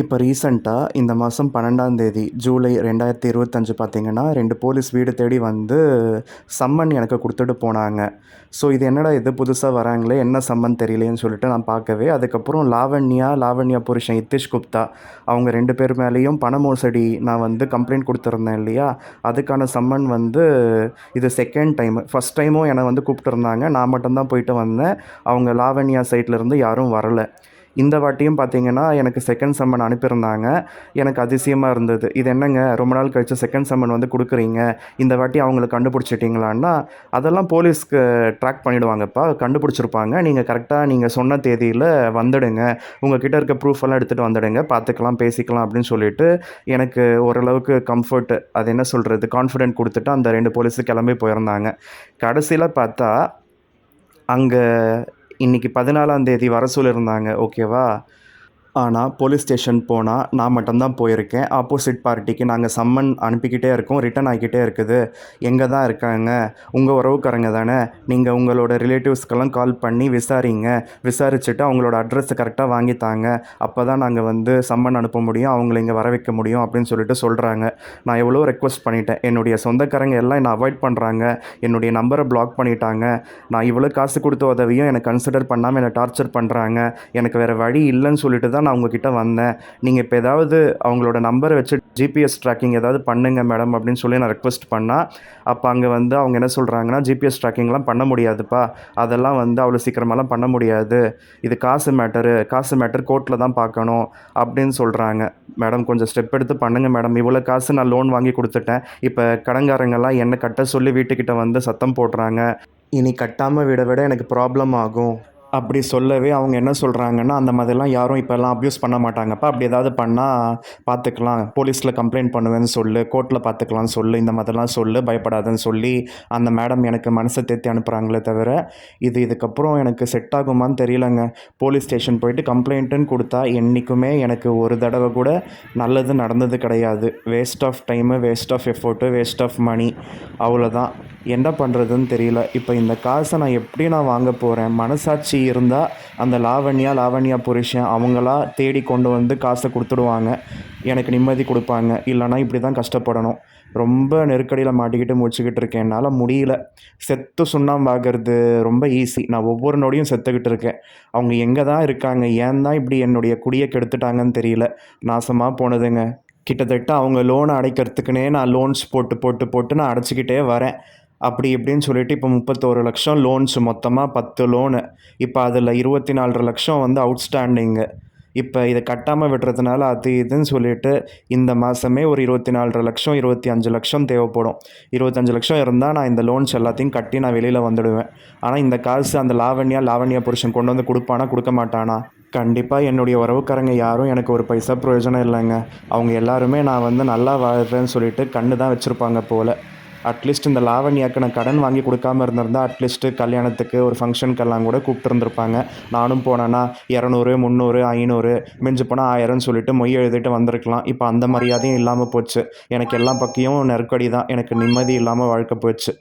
இப்போ ரீசண்டாக இந்த மாதம் பன்னெண்டாம் தேதி ஜூலை ரெண்டாயிரத்தி இருபத்தஞ்சு பார்த்தீங்கன்னா ரெண்டு போலீஸ் வீடு தேடி வந்து சம்மன் எனக்கு கொடுத்துட்டு போனாங்க. ஸோ இது என்னடா இது புதுசாக வராங்களே என்ன சம்மன் தெரியலேன்னு சொல்லிட்டு நான் பார்க்கவே அதுக்கப்புறம் லாவண்யா லாவண்யா புருஷன் இத்திஷ் குப்தா அவங்க ரெண்டு பேர் மேலேயும் பண மோசடி நான் வந்து கம்ப்ளைண்ட் கொடுத்துருந்தேன் இல்லையா? அதுக்கான சம்மன் வந்து இது செகண்ட் டைம் ஃபஸ்ட் டைமும் என்னை வந்து கூப்பிட்டுருந்தாங்க. நான் மட்டும்தான் போயிட்டு வந்தேன். அவங்க லாவண்யா சைட்லேருந்து யாரும் வரலை. இந்த வாட்டியும் பார்த்தீங்கன்னா எனக்கு செகண்ட் சம்மன் அனுப்பியிருந்தாங்க. எனக்கு அதிசயமாக இருந்தது. இது என்னங்க? ரொம்ப நாள் கழிச்ச செகண்ட் சம்மன் வந்து கொடுக்குறீங்க. இந்த வாட்டி அவங்கள கண்டுபிடிச்சிட்டிங்களான்னா அதெல்லாம் போலீஸ்க்கு ட்ராக் பண்ணிவிடுவாங்கப்பா கண்டுபிடிச்சிருப்பாங்க. நீங்கள் கரெக்டாக நீங்கள் சொன்ன தேதியில் வந்துடுங்க. உங்கக்கிட்ட இருக்க ப்ரூஃப் எல்லாம் எடுத்துகிட்டு வந்துடுங்க. பார்த்துக்கலாம் பேசிக்கலாம் அப்படின்னு சொல்லிட்டு எனக்கு ஓரளவுக்கு கம்ஃபர்ட் அது என்ன சொல்கிறது கான்ஃபிடென்ட் கொடுத்துட்டு அந்த ரெண்டு போலீஸு கிளம்பி போயிருந்தாங்க. கடைசியில் பார்த்தா அங்கே இன்னைக்கு பதினாலாம் தேதி வர சொல்லியிருந்தாங்க ஓகேவா ஆனால் போலீஸ் ஸ்டேஷன் போனால் நான் மட்டும்தான் போயிருக்கேன். ஆப்போசிட் பார்ட்டிக்கு நாங்கள் சம்மன் அனுப்பிக்கிட்டே இருக்கோம். ரிட்டன் ஆகிக்கிட்டே இருக்குது. எங்கே தான் இருக்காங்க? உங்கள் உறவுக்காரங்க தானே? நீங்கள் உங்களோட ரிலேட்டிவ்ஸ்க்கெல்லாம் கால் பண்ணி விசாரிங்க. விசாரிச்சுட்டு அவங்களோட அட்ரஸ் கரெக்டாக வாங்கித்தாங்க அப்போ தான் நாங்கள் வந்து சம்மன் அனுப்ப முடியும். அவங்கள இங்கே வர வைக்க முடியும் அப்படின்னு சொல்லிட்டு சொல்கிறாங்க நான் எவ்வளோ ரெக்வஸ்ட் பண்ணிட்டேன். என்னுடைய சொந்தக்காரங்க எல்லாம் என்னை அவாய்ட் பண்ணுறாங்க என்னுடைய நம்பரை பிளாக் பண்ணிட்டாங்க. நான் இவ்வளோ காசு கொடுத்த உதவியும் எனக்கு கன்சிடர் பண்ணாமல் என்னை டார்ச்சர் பண்ணுறாங்க எனக்கு வேறு வழி இல்லைன்னு சொல்லிட்டு தான் நான் உங்ககிட்ட வந்தேன். நீங்கள் இப்போ ஏதாவது அவங்களோட நம்பரை வச்சு ஜிபிஎஸ் ட்ராக்கிங் ஏதாவது பண்ணுங்க மேடம் அப்படின்னு சொல்லி நான் ரெக்வஸ்ட் பண்ணால் அப்போ அங்கே வந்து அவங்க என்ன சொல்கிறாங்கன்னா ஜிபிஎஸ் ட்ராக்கிங்லாம் பண்ண முடியாதுப்பா. அதெல்லாம் வந்து அவ்வளோ சீக்கிரமாலாம் பண்ண முடியாது. இது காசு மேட்டரு காசு மேட்டர் கோர்ட்டில் தான் பார்க்கணும் அப்படின்னு சொல்கிறாங்க மேடம் கொஞ்சம் ஸ்டெப் எடுத்து பண்ணுங்கள் மேடம் இவ்வளோ காசு நான் லோன் வாங்கி கொடுத்துட்டேன். இப்போ கடங்காரங்கெல்லாம் என்னை கட்ட சொல்லி வீட்டுக்கிட்ட வந்து சத்தம் போடுறாங்க. இனி கட்டாமல் விட விட எனக்கு ப்ராப்ளம் ஆகும். அப்படி சொல்லவே அவங்க என்ன சொல்கிறாங்கன்னா அந்த மாதிரிலாம் யாரும் இப்போல்லாம் அப்யூஸ் பண்ண மாட்டாங்கப்பா. அப்படி ஏதாவது பண்ணால் பார்த்துக்கலாம் போலீஸில் கம்ப்ளைண்ட் பண்ணுவேன்னு சொல்லு கோர்ட்டில் பார்த்துக்கலாம்னு சொல்லு இந்த மாதிரிலாம் சொல்லு பயப்படாதுன்னு சொல்லி அந்த மேடம் எனக்கு மனசை தேத்தி அனுப்புகிறாங்களே தவிர இது இதுக்கப்புறம் எனக்கு செட் ஆகுமான்னு தெரியலங்க. போலீஸ் ஸ்டேஷன் போயிட்டு கம்ப்ளைண்ட்டுன்னு கொடுத்தா என்றைக்குமே எனக்கு ஒரு தடவை கூட நல்லது நடந்தது கிடையாது. Waste of time waste of effort waste of money அவ்வளோதான் என்ன பண்ணுறதுன்னு தெரியல. இப்போ இந்த காசை நான் எப்படி நான் வாங்க போகிறேன் மனசாட்சி இருந்தால் அந்த லாவண்யா லாவண்யா புருஷன் அவங்களா தேடி கொண்டு வந்து காசை கொடுத்துடுவாங்க. எனக்கு நிம்மதி கொடுப்பாங்க. இல்லைனா இப்படி தான் கஷ்டப்படணும். ரொம்ப நெருக்கடியில் மாட்டிக்கிட்டு முடிச்சுக்கிட்டு இருக்கேன். என்னால் முடியல. செத்து சுண்ணாம்பாகிறது ரொம்ப ஈஸி நான் ஒவ்வொரு நொடியும் செத்துக்கிட்டு இருக்கேன். அவங்க எங்கே தான் இருக்காங்க? ஏன் தான் இப்படி என்னுடைய குடியை கெடுத்துட்டாங்கன்னு தெரியல. நாசமாக போனதுங்க. கிட்டத்தட்ட அவங்க லோனை அடைக்கிறதுக்குனே நான் லோன்ஸ் போட்டு போட்டு போட்டு நான் அடைச்சிக்கிட்டே வரேன். அப்படி இப்படின்னு சொல்லிட்டு இப்போ முப்பத்தோரு லட்சம் லோன்ஸ் மொத்தமாக பத்து லோனு இப்போ அதில் இருபத்தி நாலரை லட்சம் வந்து அவுட்ஸ்டாண்டிங்கு இப்போ இதை கட்டாமல் விடுறதுனால அது இதுன்னு சொல்லிட்டு இந்த மாதமே ஒரு இருபத்தி நாலரை லட்சம் இருபத்தி அஞ்சு லட்சம் தேவைப்படும். இருபத்தஞ்சு லட்சம் இருந்தால் நான் இந்த லோன்ஸ் எல்லாத்தையும் கட்டி நான் வெளியில் வந்துடுவேன். ஆனால் இந்த காசு அந்த லாவண்யா லாவண்யா புருஷன் கொண்டு வந்து கொடுப்பானா கொடுக்க மாட்டானா? கண்டிப்பாக என்னுடைய உறவுக்காரங்க யாரும் எனக்கு ஒரு பைசா பிரயோஜனம் இல்லைங்க. அவங்க எல்லாருமே நான் வந்து நல்லா வாழ்கிறேன்னு சொல்லிட்டு கண்ணு தான் வச்சுருப்பாங்க போல். அட்லீஸ்ட் இந்த லாவண்யாக்கு நான் கடன் வாங்கி கொடுக்காம இருந்திருந்தா அட்லீஸ்ட்டு கல்யாணத்துக்கு ஒரு ஃபங்க்ஷனுக்கெல்லாம் கூட கூப்பிட்டுருந்துருப்பாங்க. நானும் போனேன்னா இரநூறு முந்நூறு ஐநூறு மிஞ்சு போனால் ஆயிரம்னு சொல்லிட்டு மொய் எழுதிட்டு வந்திருக்கலாம். இப்போ அந்த மரியாதையும் இல்லாமல் போச்சு. எனக்கு எல்லா பக்கையும் நெருக்கடி தான் எனக்கு நிம்மதி இல்லாமல் வாழ்க்கை போச்சு.